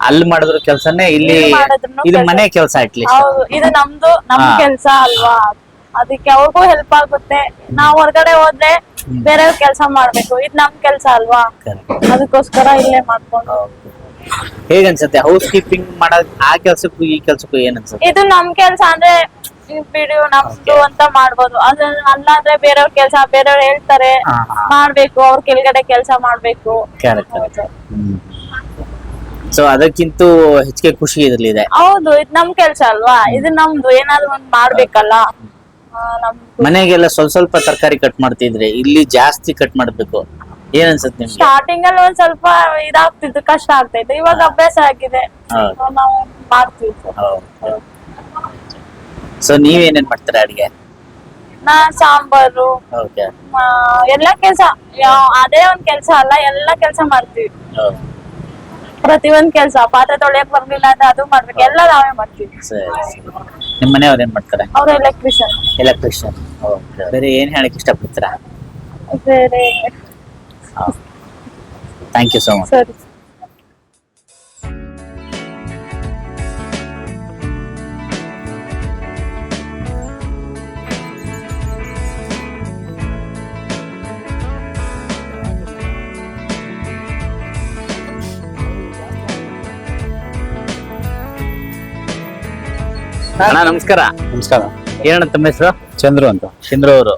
Speaker 1: ಅಲ್ಲಿ ಮಾಡಿದ್ರು ಕೆಲಸನೇ ಇಲ್ಲಿ
Speaker 7: ಇಲ್ಲಿ ಮಾಡಿದ್ರುನು
Speaker 1: ಇದು
Speaker 7: ಕೆಲ್ಸ.
Speaker 1: ಮನೆ ಕೆಲಸ ಅಟ್ಲೀಸ್ಟ್
Speaker 7: ಹೌದು ಇದು ನಮ್ದು ನಮ್
Speaker 1: ಹಾ.
Speaker 7: ಕೆಲ್ಸ ಅಲ್ವಾ? ಅದಕ್ಕೆ ಅವ್ರಿಗೂ ಹೆಲ್ಪ್ ಆಗುತ್ತೆ. ನಾವ್ ಹೊರಗಡೆ ಹೋದ್ರೆ ಬೇರೆ ಕೆಲಸ ಮಾಡ್ಬೇಕು. ಇದು ನಮ್ ಕೆಲ್ಸ ಅಲ್ವಾ? ಅದಕ್ಕೋಸ್ಕರ ಇಲ್ಲೇ ಮಾಡ್ಕೊಂಡು
Speaker 1: ಹೇಗನ್ಸುತ್ತೆ ಹೌಸ್ ಕೀಪಿಂಗ್ ಮಾಡೋದ್ ಆ ಕೆಲ್ಸಕ್ಕೂ ಈ ಕೆಲ್ಸಕ್ಕೂ ಏನ್ ಅನ್ಸುತ್ತೆ
Speaker 7: ಇದು ನಮ್ ಕೆಲ್ಸ ಅಂದ್ರೆ ಬಿಡು ನಮ್ದು ಅಂತ ಮಾಡ್ಬೋದು. ಅದ್ರ ಅಲ್ಲಾಂದ್ರೆ ಬೇರೆಯವ್ರ ಕೆಲ್ಸ ಬೇರೆಯವ್ರು ಹೇಳ್ತಾರೆ
Speaker 1: ಹಾ,
Speaker 7: ಮಾಡ್ಬೇಕು ಅವ್ರ ಕೆಳಗಡೆ ಕೆಲ್ಸ ಮಾಡ್ಬೇಕು.
Speaker 1: ಸೊ ಅದಕ್ಕಿಂತ ಹೆಚ್ಚಿಗೆ ಖುಷಿ ಇದ್ರಲ್ಲಿದೆ.
Speaker 7: ಹೌದು ಇದು ನಮ್ ಕೆಲ್ಸ ಅಲ್ವಾ? ಇದು ನಮ್ದು ಏನಾದ್ರು ಒಂದ್ ಮಾಡ್ಬೇಕಲ್ಲ?
Speaker 1: ಮನೆಗೆಲ್ಲ ಸ್ವಲ್ಪ ಸ್ವಲ್ಪ ತರಕಾರಿ ಕಟ್ ಮಾಡ್ತಿದ್ರೆ ಇಲ್ಲಿ ಜಾಸ್ತಿ ಕಟ್ ಮಾಡ್ಬೇಕು. ಏನ್ ಅನ್ಸುತ್ತೆ ನಿಮ್ಗೆ?
Speaker 7: ಸ್ಟಾರ್ಟಿಂಗ್ ಅಲ್ಲಿ ಒಂದ್ ಸ್ವಲ್ಪ ಇದಾಗ್ತಿತ್ತು ಕಷ್ಟ ಆಗ್ತೈತೆ ಇವಾಗ ಅಭ್ಯಾಸ ಆಗಿದೆ.
Speaker 1: ಹೌದು.
Speaker 7: ನಾವು ಮಾಡ್ತೀವಿ sir.
Speaker 1: ಸೊ ನೀವೇನೇನ್ ಮಾಡ್ತೀರಾ ಅಡಿಗೆ?
Speaker 7: ನಾ ಸಾಂಬಾರು
Speaker 1: ಓಕೆ.
Speaker 7: ಆ, ಎಲ್ಲಾ ಕೆಲ್ಸ ಯಾವ- ಅದೇ ಒಂದ್ ಕೆಲ್ಸ ಅಲ್ಲ ಎಲ್ಲಾ ಕೆಲ್ಸ ಮಾಡ್ತೀವಿ. ಪ್ರತಿಯೊಂದ್ ಕೆಲ್ಸ ಪಾತ್ರೆ ತೊಳೆಯಕ್ ಬರ್ಲಿಲ್ಲ ಅಂದ್ರೆ ಅದು ಮಾಡ್ಬೇಕು. ಎಲ್ಲ ನಾವೇ ಮಾಡ್ತೀವಿ.
Speaker 1: ಸರಿ ಸರಿ. ನಿಮ್ ಮನೆಯವ್ರು ಏನ್ ಮಾಡ್ತಾರೆ?
Speaker 7: ಅವ್ರ ಎಲೆಕ್ಟ್ರಿಷಿಯನ್
Speaker 1: ಎಲೆಕ್ಟ್ರಿಷಿಯನ್ ಬೇರೆ ಏನ್ ಹೇಳಕ್ ಇಷ್ಟಪಡ್ತೀರಾ?
Speaker 7: ಬೇರೆ
Speaker 1: ಥ್ಯಾಂಕ್ ಯು ಸೋ ಮಚ್
Speaker 7: ಸರಿ.
Speaker 1: ಅಣ್ಣ ನಮಸ್ಕಾರ.
Speaker 8: ನಮಸ್ಕಾರ.
Speaker 1: ಏನಣ್ಣ ತಮ್ಮ ಹೆಸರು?
Speaker 8: ಚಂದ್ರು ಅಂತ.
Speaker 1: ಚಂದ್ರು ಅವರು.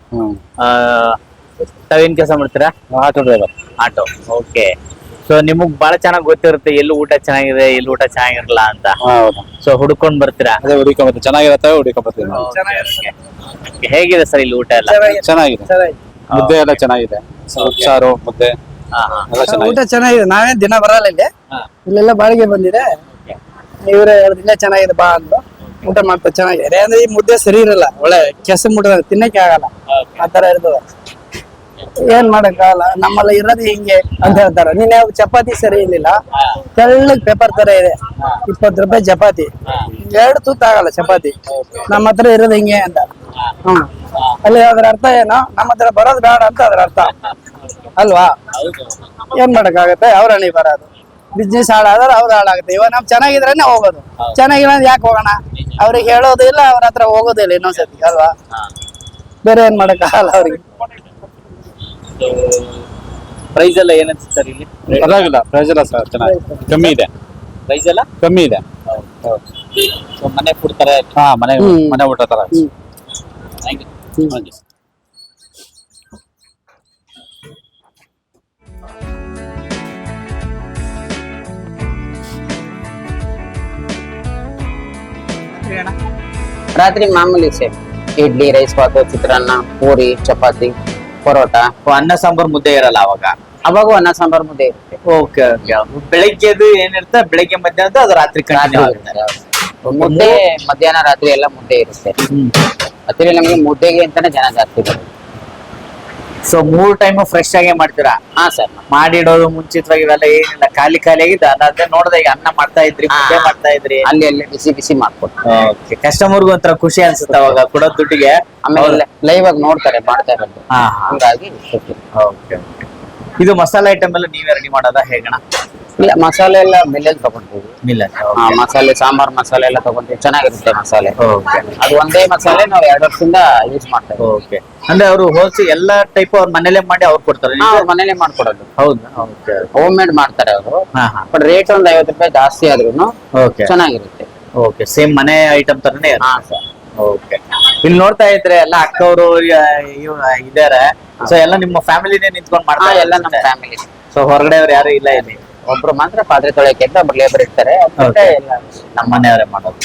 Speaker 1: ತಾವೇನ್ ಕೆಲಸ ಮಾಡ್ತೀರಾ?
Speaker 8: Auto driver.
Speaker 1: Auto. Okay. So ನಿಮಗ್ ಬಹಳ ಚೆನ್ನಾಗಿ ಗೊತ್ತಿರುತ್ತೆ ಎಲ್ಲಿ ಊಟ ಚೆನ್ನಾಗಿದೆ ಎಲ್ಲಿ ಊಟ ಚೆನ್ನಾಗಿರಲ್ಲ ಅಂತ.
Speaker 8: ಹೌದು.
Speaker 1: ಸೊ ಹುಡ್ಕೊಂಡ್ ಬರ್ತೀರಾ?
Speaker 8: ಅದೇ ಹುಡುಕೊಂಬರ್ತೀವಿ ಚೆನ್ನಾಗಿರತ್ತೆ ಹುಡುಕೊಂಬರ್ತೀವಿ ನಾವು.
Speaker 1: Okay. ಹೇಗಿದೆ ಸರ್ ಇಲ್ಲಿ ಊಟ ಎಲ್ಲ?
Speaker 8: ಚೆನ್ನಾಗಿದೆ. ಮುದ್ದೆ ಎಲ್ಲ ಚೆನ್ನಾಗಿದೆ. ಸಾರು ಮುದ್ದೆ.
Speaker 1: ಹಾ, ಹಾ.
Speaker 8: ಎಲ್ಲ ಚೆನ್ನಾಗಿದೆ.
Speaker 6: ಊಟ ಚೆನ್ನಾಗಿದೆ. ನಾವೇ ದಿನ ಬರಲ್ಲ ಇಲ್ಲಿ.
Speaker 1: ಹಾ.
Speaker 6: ಇಲ್ಲೆಲ್ಲ ಬಾಳಿಗೆ ಬಂದಿದೆ. ಇವರೇ ದಿನ ಇಲ್ಲೇ ಚೆನ್ನಾಗಿದೆ ಬಾ ಅಂದ್ರು. ಊಟ ಮಾಡ್ತಾ ಚೆನ್ನಾಗಿದೆ ಅಂದ್ರೆ ಈ ಮುದ್ದೆ ಸರಿ ಇರಲ್ಲ. ಒಳ್ಳೆ ಕೆಸ ಮುಟ್ಟದ ತಿನ್ನಕ್ಕೆ ಆಗಲ್ಲ. ಆ ತರ ಇರ್ತದೆ. ಏನ್ ಮಾಡಕ್ಕಾಗಲ್ಲ ನಮ್ಮಲ್ಲ ಇರೋದು ಹಿಂಗೆ ಅಂತ ಹೇಳ್ತಾರೆ. ನಿನ್ನೆ ಚಪಾತಿ ಸರಿ ಇರ್ಲಿಲ್ಲ. ತೆಳ್ಳಗ್ ಪೇಪರ್ ತರ ಇದೆ. ಇಪ್ಪತ್ತು ರೂಪಾಯಿ ಚಪಾತಿ. ಎರಡು ತೂತ ಆಗಲ್ಲ ಚಪಾತಿ. ನಮ್ಮ ಹತ್ರ ಇರೋದು ಹಿಂಗೆ ಅಂತ. ಹ್ಮ್. ಅಲ್ಲಿ ಅದ್ರ ಅರ್ಥ ಏನು? ನಮ್ಮ ಹತ್ರ ಬರೋದು ಬೇಡ ಅಂತ ಅದ್ರ ಅರ್ಥ. ಅಲ್ವಾ? ಏನ್ ಮಾಡಕ್ಕಾಗತ್ತೆ ಅವ್ರ ಹಣಿ ಬರೋದು. ಬಿಸ್ನೆಸ್ ಹಾಳಾದ್ರೆ ಅವ್ರು ಹಾಳಾಗುತ್ತೆ. ಇವಾಗ ನಾವು ಚೆನ್ನಾಗಿದ್ರೇನೆ ಹೋಗೋದು. ಚೆನ್ನಾಗಿಲ್ಲ ಅಂದ್ರೆ ಯಾಕೆ ಹೋಗೋಣ? ಅವ್ರಿಗೆ ಹೇಳೋದಿಲ್ಲ ಅವ್ರ ಹತ್ರ ಹೋಗೋದಿಲ್ಲ ಇನ್ನೊಂದ್ಸತಿ ಅಲ್ವಾ? ಬೇರೆ ಏನ್ ಮಾಡಕ್ಕಾಗಲ್ಲ ಅವ್ರಿಗೆ.
Speaker 1: ಪ್ರೈಸ್ ಎಲ್ಲ ಏನ್ ಅನ್ಸುತ್ತಾರೆ ಇಲ್ಲಿ?
Speaker 8: ಪರವಾಗಿಲ್ಲ ಪ್ರೈಸ್ ಎಲ್ಲ ಸರ್ ಚೆನ್ನಾಗಿದೆ. ಕಮ್ಮಿ ಇದೆ.
Speaker 1: ಪ್ರೈಸ್ ಎಲ್ಲ?
Speaker 8: ಕಮ್ಮಿ ಇದೆ.
Speaker 1: ಸೊ ಮನೆ ಕೊಡ್ತಾರೆ
Speaker 8: ಹಾ ಮನೆ ಮನೆ ಊಟ ತರ.
Speaker 1: ಥ್ಯಾಂಕ್ ಯು
Speaker 3: ರಾತ್ರಿ ಮಾಮೂಲಿ ಸೇಮ್ ಇಡ್ಲಿ ರೈಸ್ ಬಾತು ಚಿತ್ರಾನ್ನ ಪೂರಿ ಚಪಾತಿ ಪರೋಟ.
Speaker 1: ಅನ್ನ ಸಾಂಬಾರ್ ಮುದ್ದೆ ಇರಲ್ಲ ಅವಾಗ?
Speaker 3: ಅವಾಗೂ ಅನ್ನ ಸಾಂಬಾರ್ ಮುದ್ದೆ ಇರುತ್ತೆ.
Speaker 1: ಓಕೆ ಬೆಳಿಗ್ಗೆದು ಏನಿರುತ್ತೆ ಬೆಳಿಗ್ಗೆ ಮಧ್ಯಾಹ್ನದ ಅದು ರಾತ್ರಿ ಕಂಟಿನ್ಯೂ ಆಗುತ್ತೆ
Speaker 3: ಮುದ್ದೆ ಮಧ್ಯಾಹ್ನ ರಾತ್ರಿ ಎಲ್ಲ ಮುದ್ದೆ ಇರುತ್ತೆ. ಅದ್ರಲ್ಲಿ ನಮಗೆ ಮುದ್ದೆಗೆ ಅಂತಾನೆ ಜನ ಜಾಸ್ತಿ ಬರುತ್ತೆ.
Speaker 1: ಸೊ ಮೂರ್ ಟೈಮ್ ಫ್ರೆಶ್ ಆಗೇ ಮಾಡ್ತೀರಾ?
Speaker 3: ಹಾ ಸರ್.
Speaker 1: ಮಾಡಿಡೋದು ಮುಂಚಿತವಾಗಿ ಇವೆಲ್ಲ ಏನಿಲ್ಲ ಖಾಲಿ ಖಾಲಿ ಆಗಿದ್ದು ಅದಾದ್ರೆ ನೋಡ್ದೆ ಈಗ ಅನ್ನ ಮಾಡ್ತಾ ಇದ್ರಿ. ಮುದ್ದೆ ಮಾಡ್ತಾ ಇದ್ರಿ.
Speaker 3: ಅಲ್ಲಿ ಅಲ್ಲಿ ಬಿಸಿ ಬಿಸಿ ಮಾಡ್ಕೊಡ್ತಾರೆ
Speaker 1: ಕಸ್ಟಮರ್ಗು ಒಂಥರ ಖುಷಿ ಅನ್ಸುತ್ತೆ ಅವಾಗ ಕೊಡೋ ದುಡ್ಡಿಗೆ.
Speaker 3: ಆಮೇಲೆ ಲೈವ್ ಆಗಿ ನೋಡ್ತಾರೆ ಮಾಡ್ತಾ ಇರೋದು.
Speaker 1: ಹಾ
Speaker 3: ಹಂಗಾಗಿ.
Speaker 1: ಓಕೆ ಇದು ಮಸಾಲೆ ಐಟಮ್ ಎಲ್ಲ ನೀವೇ ರೆಡಿ ಮಾಡೋದ? ಹೇಗಣ
Speaker 3: ಇಲ್ಲ ಮಸಾಲೆ ಎಲ್ಲ ಮಿಲ್ಲಲ್ಲಿ ತಗೊಂತೀವಿ
Speaker 1: ಮಿಲ್ಲ
Speaker 3: ಆ, ಮಸಾಲೆ ಸಾಂಬಾರ್ ಮಸಾಲೆ ಎಲ್ಲ ತಗೊಂತೀವಿ ಚೆನ್ನಾಗಿರುತ್ತೆ ಮಸಾಲೆ.
Speaker 1: ಓಕೆ
Speaker 3: ಅದು ಒಂದೇ ಮಸಾಲೆ ನಾವು ಎರಡು ವರ್ಷದಿಂದ ಯೂಸ್ ಮಾಡ್ತೇವೆ
Speaker 1: ಓಕೆ ಅಂದ್ರೆ ಅವರು ಹೋಲ್ಸಿ ಎಲ್ಲಾ ಟೈಪ್ ಅವ್ರ ಮನೇಲೆ ಮಾಡಿ ಅವ್ರು ಕೊಡ್ತಾರೆ?
Speaker 3: ಮನೇಲೆ ಮಾಡ್ಕೊಡೋದು.
Speaker 1: ಹೌದಾ? ಓಕೆ
Speaker 3: ಹೋಮ್ ಮೇಡ್ ಮಾಡ್ತಾರೆ ಅವರು.
Speaker 1: ಹಾ ಹಾ.
Speaker 3: ಬಟ್ ರೇಟ್ ಒಂದ್ ಐವತ್ತು ರೂಪಾಯಿ ಜಾಸ್ತಿ ಆದ್ರೂ
Speaker 1: ಓಕೆ
Speaker 3: ಚೆನ್ನಾಗಿರುತ್ತೆ.
Speaker 1: ಓಕೆ ಸೇಮ್ ಮನೆ ಐಟಮ್ ತರನೇ
Speaker 3: ಹಾ ಸರ್
Speaker 1: ಓಕೆ ಇಲ್ಲಿ ನೋಡ್ತಾ ಇದ್ರೆ ಎಲ್ಲ ಅಕ್ಕವರು ಇದಾರೆ. ಸೊ ಎಲ್ಲ ನಿಮ್ಮ ಫ್ಯಾಮಿಲಿನೇ ನಿಂತ್ಕೊಂಡು
Speaker 3: ಮಾಡ್ತಾರೆ
Speaker 1: ಮಾಡ್ತಾ
Speaker 3: ಎಲ್ಲ ನಮ್ಮ ಫ್ಯಾಮಿಲಿ.
Speaker 1: ಸೊ ಹೊರಗಡೆ ಅವ್ರು ಯಾರು ಇಲ್ಲ ಇಲ್ಲಿ.
Speaker 3: ಒಬ್ರು ಮಾತ್ರ ಪಾತ್ರೆ ತೊಳೆಯಕ್ಕೆ ಅಂತ ಒಬ್ರು ಲೇಬರ್ ಇರ್ತಾರೆ. ಎಲ್ಲ
Speaker 1: ನಮ್ಮ ಮನೆಯವರೇ ಮಾಡೋದು.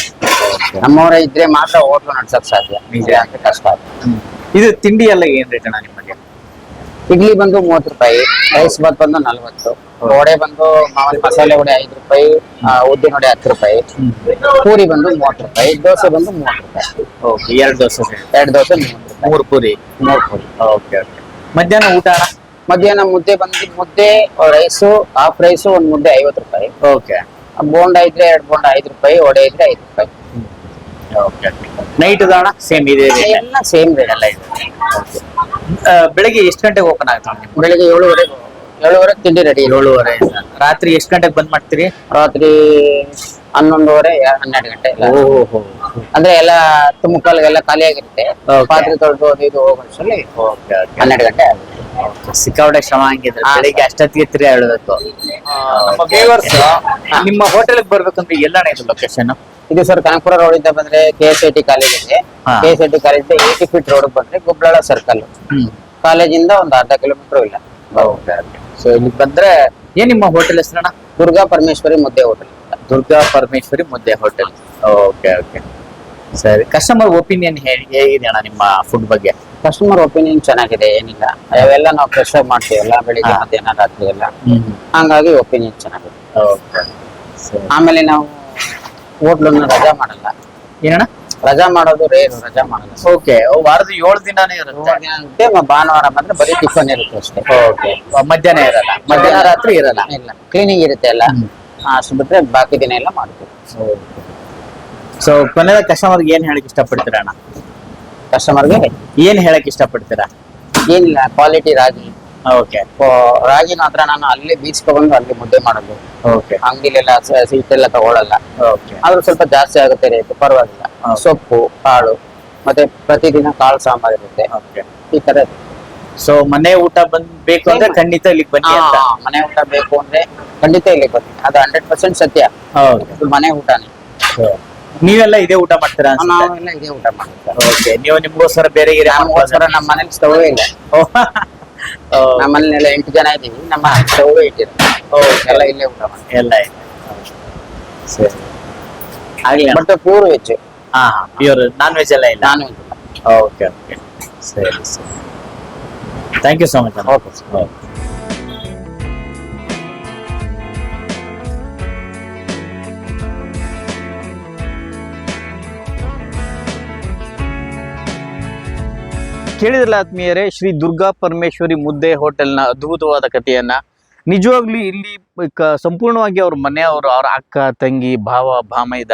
Speaker 3: ನಮ್ಮವರೇ ಇದ್ರೆ ಮಾತ್ರ ಹೋಟ್ಲು ನಡ್ಸಕ್ ಸಾಧ್ಯ. ನಿಜ ಅಂತ ಕಷ್ಟ
Speaker 1: ಇದು ತಿಂಡಿ ಎಲ್ಲ ಏನ್ ರೇಟ್ ಅಣ್ಣ ನಿಮಗೆ?
Speaker 3: ಇಡ್ಲಿ ಬಂದು ಮೂವತ್ತು ರೂಪಾಯಿ ರೈಸ್ ಬಾತ್ ಬಂದು ನಲ್ವತ್ತು ವಡೆ ಬಂದು ಮಾಮೂಲಿ ಮಸಾಲೆ ವಡೆ ಐದು ರೂಪಾಯಿ ಉದ್ದಿನ ವಡೆ ಹತ್ತು ರೂಪಾಯಿ ಪೂರಿ ಬಂದು ಮೂವತ್ತು ರೂಪಾಯಿ ದೋಸೆ ಬಂದು ಮೂವತ್ತು ರೂಪಾಯಿ.
Speaker 1: ಓಕೆ ಎರಡು ದೋಸೆ
Speaker 3: ಎರಡು ದೋಸೆ
Speaker 1: ಮೂರು ಪೂರಿ?
Speaker 3: ಮೂರು ಪೂರಿ.
Speaker 1: Okay okay. ಮಧ್ಯಾಹ್ನ ಊಟ
Speaker 3: ಮಧ್ಯಾಹ್ನ ಮುದ್ದೆ ಬಂದು ಮುದ್ದೆ ರೈಸು ಹಾಫ್ ರೈಸು ಒಂದು ಮುದ್ದೆ ಐವತ್ತು ರೂಪಾಯಿ.
Speaker 1: ಓಕೆ.
Speaker 3: ಬೋಂಡ ಇದ್ರೆ ಎರಡು ಬೋಂಡ ಐದು ರೂಪಾಯಿ ವಡೆ ಇದ್ರೆ ಐದು ರೂಪಾಯಿ.
Speaker 1: ನೈಟ್ ಅಣ್ಣ ಸೇಮ್ ಇದೆ.
Speaker 3: ಎಲ್ಲ ಸೇಮ್ ರೇಟ್
Speaker 1: ಎಲ್ಲ ಇದೆ. ಬೆಳಿಗ್ಗೆ ಎಷ್ಟು ಗಂಟೆಗೆ ಓಪನ್ ಆಗುತ್ತೆ?
Speaker 3: ಬೆಳಿಗ್ಗೆ ಏಳುವರೆ ಏಳುವರೆ ತಿಂಡಿ ರೆಡಿ
Speaker 1: ಏಳುವರೆ ರಾತ್ರಿ ಎಷ್ಟು ಗಂಟೆಗೆ ಬಂದ್ ಮಾಡ್ತೀರಿ?
Speaker 3: ರಾತ್ರಿ ಹನ್ನೊಂದುವರೆ ಹನ್ನೆರಡು ಗಂಟೆ
Speaker 1: ಓಹೋ
Speaker 3: ಅಂದ್ರೆ ಎಲ್ಲ ಹತ್ತು ಮುಕ್ಕಾಲ್ಗೆಲ್ಲ ಖಾಲಿ ಆಗಿರುತ್ತೆ. ಪಾತ್ರೆ ತೊಳೆದು ಅದು ಇದು ಹೋಗೋಷ್ಟರಲ್ಲಿ ಹನ್ನೆರಡು ಗಂಟೆ
Speaker 1: ಸಿಕ್ಕಾಪಟ್ಟೆ ಶ್ರಮ ಹಂಗಿದ್ರೆ ಬೆಳಿಗ್ಗೆ ಅಷ್ಟೊತ್ತಿಗೆ ತಿರ್ಗಿ ಹೇಳಬೇಕು ನಮ್ಮ ಹೋಟೆಲ್ಗೆ ಬರ್ಬೇಕಂದ್ರೆ ಎಲ್ಲಣ್ಣ ಇದು ಲೊಕೇಶನ್
Speaker 3: ಇದು ಸರ್ ಕನಕಪುರ ರೋಡ್ ಇಂದ ಬಂದ್ರೆ K S I T college ಇದೆ K S I T college eighty feet road ಬಂದ್ರೆ ಗುಬ್ಲಾಳ ಸರ್ಕಲ್ ಕಾಲೇಜಿಂದ ಒಂದು ಅರ್ಧ ಕಿಲೋಮೀಟರ್ ಇಲ್ಲ.
Speaker 1: ಸೊ ಇಲ್ಲಿ ಬಂದ್ರೆ ಏನ್ ನಿಮ್ಮ ಹೋಟೆಲ್ ಹೆಸರಣ್ಣ?
Speaker 3: ದುರ್ಗಾ ಪರಮೇಶ್ವರಿ ಮುದ್ದೆ ಹೋಟೆಲ್
Speaker 1: ದುರ್ಗಾ ಪರಮೇಶ್ವರಿ ಮುದ್ದೆ ಹೋಟೆಲ್ ಓಕೆ ಓಕೆ ಸರಿ. ಕಸ್ಟಮರ್ ಒಪಿನಿಯನ್ ಹೇಗಿದೆ ಅಣ್ಣ ನಿಮ್ಮ ಫುಡ್ ಬಗ್ಗೆ?
Speaker 3: ಕಸ್ಟಮರ್ ಒಪಿನಿಯನ್ ಚೆನ್ನಾಗಿದೆ ಏನಿಲ್ಲ. ಅವೆಲ್ಲ ನಾವು ಫ್ರೆಶ್ ಆಗಿ ಮಾಡ್ತೀವಲ್ಲ ಬೆಳಿಗ್ಗೆ. ಮಧ್ಯಾಹ್ನ ರಾತ್ರಿ ಎಲ್ಲ ಹಂಗಾಗಿ ಒಪಿನಿಯನ್ ಚೆನ್ನಾಗಿದೆ. ಆಮೇಲೆ ನಾವು ಹೋಟ್ಲನ್ನು ರಜಾ ಮಾಡಲ್ಲ.
Speaker 1: ಏನಣ್ಣ?
Speaker 3: ರಜಾ ಮಾಡೋದು ರೇರು ರಜಾ ಮಾಡಲ್ಲ.
Speaker 1: ಓಕೆ ವಾರದ ಏಳು ದಿನಾನೇ ಇರುತ್ತೆ.
Speaker 3: ಮೂರ್ ದಿನ ಇರುತ್ತೆ, ಮ- ಭಾನುವಾರ ಮಾತ್ರ ಬರೀ ಟಿಫನ್ ಇರುತ್ತೆ ಅಷ್ಟೇ.
Speaker 1: ಓಕೆ ಮಧ್ಯಾಹ್ನ ಇರಲ್ಲ. ಮಧ್ಯಾಹ್ನ ರಾತ್ರಿ ಇರಲ್ಲ.
Speaker 3: ಇಲ್ಲ ಕ್ಲೀನಿಂಗ್ ಇರುತ್ತೆ ಎಲ್ಲ.
Speaker 1: ಆ,
Speaker 3: ಅಷ್ಟು ಬಿಟ್ರೆ ಬಾಕಿ ದಿನ ಎಲ್ಲ ಮಾಡ್ತೀವಿ.
Speaker 1: ಸೊ ಕೊನೆಯ ಕಸ್ಟಮರ್ಗೆ ಏನ್ ಹೇಳಕ್ ಇಷ್ಟಪಡ್ತೀರಾ ಅಣ್ಣ?
Speaker 3: ಕಸ್ಟಮರ್ಗೆ
Speaker 1: ಏನ್ ಹೇಳಕ್ ಇಷ್ಟಪಡ್ತೀರಾ?
Speaker 3: ಏನಿಲ್ಲ ಕ್ವಾಲಿಟಿ ರಾಗಿ.
Speaker 1: ಓಕೆ
Speaker 3: ಓ, ರಾಗಿ ಮಾತ್ರ ನಾನು ಅಲ್ಲಿ ಬೀಚ್ ತಗೊಂಡು ಅಲ್ಲಿ ಮುದ್ದೆ ಮಾಡೋದು.
Speaker 1: ಓಕೆ
Speaker 3: ಅಂಗಡಿಲೆಲ್ಲ ಸೀಟೆಲ್ಲ ತಗೊಳಲ್ಲ.
Speaker 1: ಓಕೆ
Speaker 3: ಆದ್ರೂ ಸ್ವಲ್ಪ ಜಾಸ್ತಿ ಆಗುತ್ತೆ ರೇಟ್ ಪರವಾಗಿಲ್ಲ. ಸೊಪ್ಪು ಕಾಳು ಮತ್ತೆ ಪ್ರತಿದಿನ ಕಾಳು ಸಾಂಬಾರ್ ಇರುತ್ತೆ. ಈ ತರ
Speaker 1: ಸೊ ಮನೆ ಊಟ ಬಂದ್ ಬೇಕು ಅಂದ್ರೆ ಖಂಡಿತ ಇಲ್ಲಿಗೆ ಬನ್ನಿ
Speaker 3: ಮನೆ ಊಟ ಬೇಕು ಅಂದ್ರೆ ಖಂಡಿತ ಇಲ್ಲಿ ಬನ್ನಿ. ಅದು ಹಂಡ್ರೆಡ್ ಪರ್ಸೆಂಟ್ ಸತ್ಯ. ಮನೆ ಊಟನೇ.
Speaker 1: ನೀವೆಲ್ಲ ಇದೇ ಊಟ ಮಾಡ್ತೀರಾ
Speaker 3: ನಾವೆಲ್ಲ ಇದೇ ಊಟ ಮಾಡ್ತೀರಾ
Speaker 1: ಓಕೆ ನೀವು ನಿಮ್ಗೋಸ್ಕರ ಬೇರೆ
Speaker 3: ನಮಗೋಸ್ಕರ ನಮ್ಮ ಮನೇಲಿ ಸ್ಟವ್ ಇಲ್ಲ. <laughs> ನಮ್ಮ ಮನೇಲೆಲ್ಲ ಎಂಟು ಜನ ಇದ್ದೀವಿ. ನಮ್ಮ ಸ್ಟವ್ ಇಟ್ಟಿರುತ್ತೆ ಎಲ್ಲ ಇಲ್ಲೇ ಊಟ
Speaker 1: ಎಲ್ಲ ಇದೆ. ಸರಿ. ಆಗ್ಲಿ
Speaker 3: ಬಟ್ ಪ್ಯೂರ್ ವೆಜ್
Speaker 1: ಹಾ ಪ್ಯೂರ್ ನಾನ್ ವೆಜ್ ಎಲ್ಲ ಇಲ್ಲ?
Speaker 3: ನಾನ್ ವೆಜ್
Speaker 1: ಓಕೆ ಓಕೆ ಸರಿ ಸರಿ. Thank you so much
Speaker 3: okay sir
Speaker 1: ಕೇಳಿದ್ರಲ್ಲ ಆತ್ಮೀಯರೇ, ಶ್ರೀ ದುರ್ಗಾ ಪರಮೇಶ್ವರಿ ಮುದ್ದೆ ಹೋಟೆಲ್ನ ಅದ್ಭುತವಾದ ಕಥೆಯನ್ನ. ನಿಜವಾಗ್ಲೂ ಇಲ್ಲಿ ಸಂಪೂರ್ಣವಾಗಿ ಅವ್ರ ಮನೆಯವರು, ಅವ್ರ ಅಕ್ಕ, ತಂಗಿ, ಭಾವ, ಭಾಮೈದ,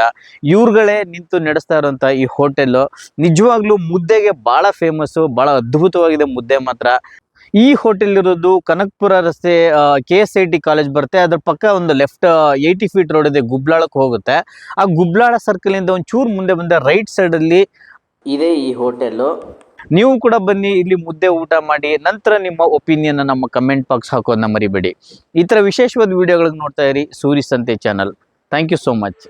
Speaker 1: ಇವ್ರುಗಳೇ ನಿಂತು ನಡೆಸ್ತಾ ಇರೋಂಥ ಈ ಹೋಟೆಲ್ ನಿಜವಾಗ್ಲೂ ಮುದ್ದೆಗೆ ಬಹಳ ಫೇಮಸ್ಸು ಬಹಳ ಅದ್ಭುತವಾಗಿದೆ ಮುದ್ದೆ ಮಾತ್ರ. ಈ ಹೋಟೆಲ್ ಇರೋದು ಕನಕ್ಪುರ ರಸ್ತೆ K S I T college ಬರುತ್ತೆ. ಅದ್ರ ಪಕ್ಕ ಒಂದು ಲೆಫ್ಟ್ ಏಯ್ಟಿ ಫೀಟ್ ರೋಡ್ ಇದೆ, ಗುಬ್ಲಾಳಕ್ಕೆ ಹೋಗುತ್ತೆ. ಆ ಗುಬ್ಲಾಳ ಸರ್ಕಲ್ ಇಂದ ಒಂದು ಚೂರು ಮುಂದೆ ಬಂದ ರೈಟ್ ಸೈಡ್ ಅಲ್ಲಿ ಇದೆ ಈ ಹೋಟೆಲ್ ನೀವು ಕೂಡ ಬನ್ನಿ, ಇಲ್ಲಿ ಮುದ್ದೆ ಊಟ ಮಾಡಿ, ನಂತರ ನಿಮ್ಮ ಒಪಿನಿಯನ್ ನಮ್ಮ ಕಮೆಂಟ್ ಬಾಕ್ಸ್ ಹಾಕೋದನ್ನ ಮರಿಬೇಡಿ. ಈ ತರ ವಿಶೇಷವಾದ ವಿಡಿಯೋಗಳಿಗೆ ನೋಡ್ತಾ ಇರಿ Suri Santhe channel thank you so much